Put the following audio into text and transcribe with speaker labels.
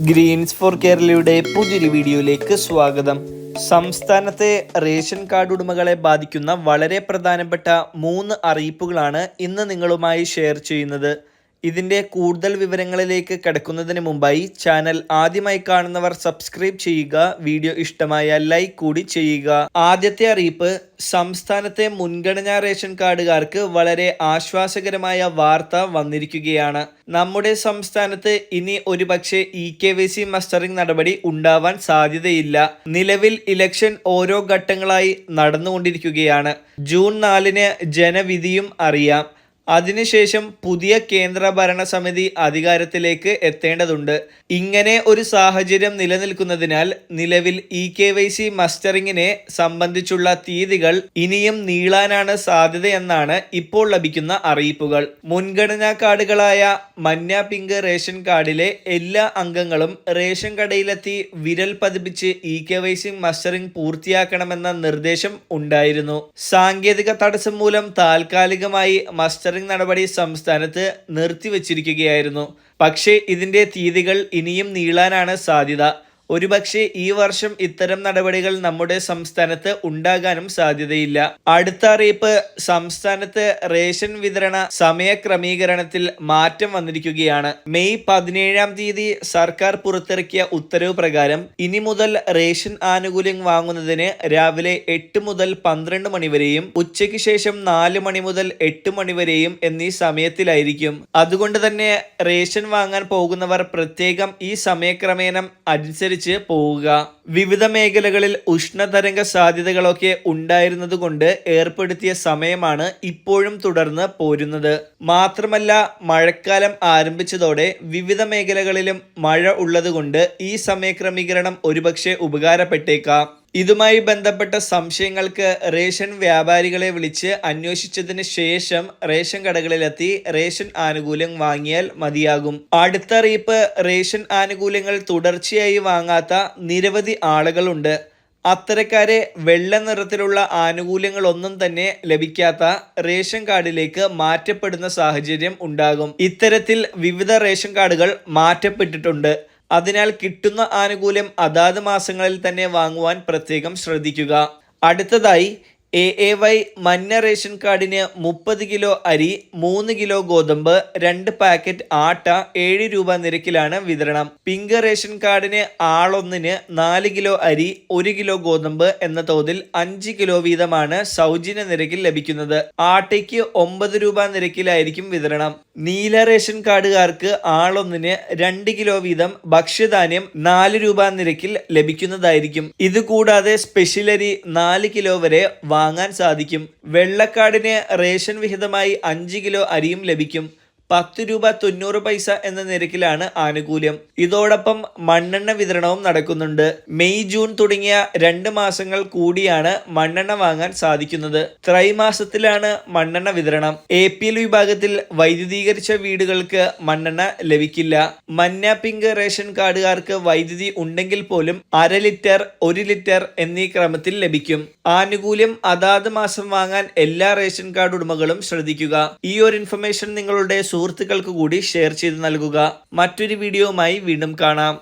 Speaker 1: Green's four കേരളയുടെ പുതിയൊരു വീഡിയോയിലേക്ക് സ്വാഗതം. സംസ്ഥാനത്തെ റേഷൻ കാർഡ് ഉടമകളെ ബാധിക്കുന്ന വളരെ പ്രധാനപ്പെട്ട മൂന്ന് അറിയിപ്പുകളാണ് ഇന്ന് നിങ്ങളുമായി ഷെയർ ചെയ്യുന്നത്. ഇതിന്റെ കൂടുതൽ വിവരങ്ങളിലേക്ക് കടക്കുന്നതിന് മുമ്പായി ചാനൽ ആദ്യമായി കാണുന്നവർ സബ്സ്ക്രൈബ് ചെയ്യുക വീഡിയോ ഇഷ്ടമായ ലൈക്ക് കൂടി ചെയ്യുക. ആദ്യത്തെ അറിയിപ്പ് സംസ്ഥാനത്തെ മുൻഗണനാ റേഷൻ കാർഡുകാർക്ക് വളരെ ആശ്വാസകരമായ വാർത്ത വന്നിരിക്കുകയാണ്. നമ്മുടെ സംസ്ഥാനത്ത് ഇനി ഒരുപക്ഷെ E K Y C mustering നടപടി ഉണ്ടാവാൻ സാധ്യതയില്ല. നിലവിൽ ഇലക്ഷൻ ഓരോ ഘട്ടങ്ങളായി നടന്നുകൊണ്ടിരിക്കുകയാണ്. ജൂൺ നാലിന് ജനവിധിയും അറിയാം. അതിനുശേഷം പുതിയ കേന്ദ്ര ഭരണസമിതി അധികാരത്തിലേക്ക് എത്തേണ്ടതുണ്ട്. ഇങ്ങനെ ഒരു സാഹചര്യം നിലനിൽക്കുന്നതിനാൽ നിലവിൽ ഇ കെ വൈ സി മസ്റ്ററിങ്ങിനെ സംബന്ധിച്ചുള്ള തീയതികൾ ഇനിയും നീളാനാണ് സാധ്യതയെന്നാണ് ഇപ്പോൾ ലഭിക്കുന്ന അറിയിപ്പുകൾ. മുൻഗണനാ കാർഡുകളായ മഞ്ഞ പിങ്ക് റേഷൻ കാർഡിലെ എല്ലാ അംഗങ്ങളും റേഷൻ കടയിലെത്തി വിരൽ പതിപ്പിച്ച് E K Y C mustering പൂർത്തിയാക്കണമെന്ന നിർദ്ദേശം ഉണ്ടായിരുന്നു. സാങ്കേതിക തടസ്സം മൂലം താൽക്കാലികമായി മസ്റ്ററിംഗ് നടപടി സംസ്ഥാനത്ത് നിർത്തിവച്ചിരിക്കുകയായിരുന്നു. പക്ഷേ ഇതിന്റെ തീയതികൾ ഇനിയും നീളാനാണ് സാധ്യത. ഒരുപക്ഷെ ഈ വർഷം ഇത്തരം നടപടികൾ നമ്മുടെ സംസ്ഥാനത്ത് ഉണ്ടാകാനും സാധ്യതയില്ല. അടുത്ത അറിയിപ്പ് സംസ്ഥാനത്ത് റേഷൻ വിതരണ സമയ ക്രമീകരണത്തിൽ മാറ്റം വന്നിരിക്കുകയാണ്. മെയ് പതിനേഴാം തീയതി സർക്കാർ പുറത്തിറക്കിയ ഉത്തരവ് പ്രകാരം ഇനി മുതൽ റേഷൻ ആനുകൂല്യം വാങ്ങുന്നതിന് രാവിലെ എട്ട് മുതൽ പന്ത്രണ്ട് മണിവരെയും ഉച്ചയ്ക്ക് ശേഷം നാല് മണി മുതൽ എട്ട് മണിവരെയും എന്നീ സമയത്തിലായിരിക്കും. അതുകൊണ്ട് തന്നെ റേഷൻ വാങ്ങാൻ പോകുന്നവർ പ്രത്യേകം ഈ സമയക്രമേണം അനുസരിച്ച് പോവുക. വിവിധ മേഖലകളിൽ ഉഷ്ണതരംഗ സാധ്യതകളൊക്കെ ഉണ്ടായിരുന്നതുകൊണ്ട് ഏർപ്പെടുത്തിയ സമയമാണ് ഇപ്പോഴും തുടർന്ന് പോരുന്നത്. മാത്രമല്ല മഴക്കാലം ആരംഭിച്ചതോടെ വിവിധ മേഖലകളിലും മഴ ഉള്ളതുകൊണ്ട് ഈ സമയക്രമീകരണം ഒരുപക്ഷെ ഉപകാരപ്പെട്ടേക്കാം. ഇതുമായി ബന്ധപ്പെട്ട സംശയങ്ങൾക്ക് റേഷൻ വ്യാപാരികളെ വിളിച്ച് അന്വേഷിച്ചതിന് ശേഷം റേഷൻ കടകളിലെത്തി റേഷൻ ആനുകൂല്യം വാങ്ങിയാൽ മതിയാകും. അടുത്ത അറിയിപ്പ് റേഷൻ ആനുകൂല്യങ്ങൾ തുടർച്ചയായി വാങ്ങാത്ത നിരവധി ആളുകളുണ്ട്. അത്തരക്കാരെ വെള്ള നിറത്തിലുള്ള ആനുകൂല്യങ്ങളൊന്നും തന്നെ ലഭിക്കാത്ത റേഷൻ കാർഡിലേക്ക് മാറ്റപ്പെടുന്ന സാഹചര്യം ഉണ്ടാകും. ഇത്തരത്തിൽ വിവിധ റേഷൻ കാർഡുകൾ മാറ്റപ്പെട്ടിട്ടുണ്ട്. അതിനാൽ കിട്ടുന്ന ആനുകൂല്യം അതാത് മാസങ്ങളിൽ തന്നെ വാങ്ങുവാൻ പ്രത്യേകം ശ്രദ്ധിക്കുക. അടുത്തതായി എ എ വൈ മഞ്ഞ റേഷൻ കാർഡിന് മുപ്പത് കിലോ അരി മൂന്ന് കിലോ ഗോതമ്പ് രണ്ട് പാക്കറ്റ് ആട്ട ഏഴ് രൂപ നിരക്കിലാണ് വിതരണം. പിങ്ക് റേഷൻ കാർഡിന് ആളൊന്നിന് നാല് കിലോ അരി ഒരു കിലോ ഗോതമ്പ് എന്ന തോതിൽ അഞ്ച് കിലോ വീതമാണ് സൗജന്യ നിരക്കിൽ ലഭിക്കുന്നത്. ആട്ടയ്ക്ക് ഒമ്പത് രൂപ നിരക്കിലായിരിക്കും വിതരണം. നീല റേഷൻ കാർഡുകാർക്ക് ആളൊന്നിന് രണ്ട് കിലോ വീതം ഭക്ഷ്യധാന്യം നാല് രൂപ നിരക്കിൽ ലഭിക്കുന്നതായിരിക്കും. ഇതുകൂടാതെ സ്പെഷ്യലരി നാല് കിലോ വരെ വാങ്ങാൻ സാധിക്കും. വെള്ളക്കാടിന് റേഷൻ വിഹിതമായി അഞ്ച് കിലോ അരിയും ലഭിക്കും. പത്ത് രൂപ തൊണ്ണൂറ് പൈസ എന്ന നിരക്കിലാണ് ആനുകൂല്യം. ഇതോടൊപ്പം മണ്ണെണ്ണ വിതരണവും നടക്കുന്നുണ്ട്. മെയ് ജൂൺ തുടങ്ങിയ രണ്ട് മാസങ്ങൾ കൂടിയാണ് മണ്ണെണ്ണ വാങ്ങാൻ സാധിക്കുന്നത്. ത്രൈമാസത്തിലാണ് മണ്ണെണ്ണ വിതരണം. എ പി എൽ വിഭാഗത്തിൽ വൈദ്യുതീകരിച്ച വീടുകൾക്ക് മണ്ണെണ്ണ ലഭിക്കില്ല. മഞ്ഞ പിങ്ക് റേഷൻ കാർഡുകാർക്ക് വൈദ്യുതി ഉണ്ടെങ്കിൽ പോലും അര ലിറ്റർ ഒരു ലിറ്റർ എന്നീ ക്രമത്തിൽ ലഭിക്കും. ആനുകൂല്യം അതാത് മാസം വാങ്ങാൻ എല്ലാ റേഷൻ കാർഡ് ഉടമകളും ശ്രദ്ധിക്കുക. ഈ ഒരു ഇൻഫർമേഷൻ നിങ്ങളുടെ സുഹൃത്തുക്കൾക്ക് കൂടി ഷെയർ ചെയ്ത് നൽകുക. മറ്റൊരു വീഡിയോയുമായി വീണ്ടും കാണാം.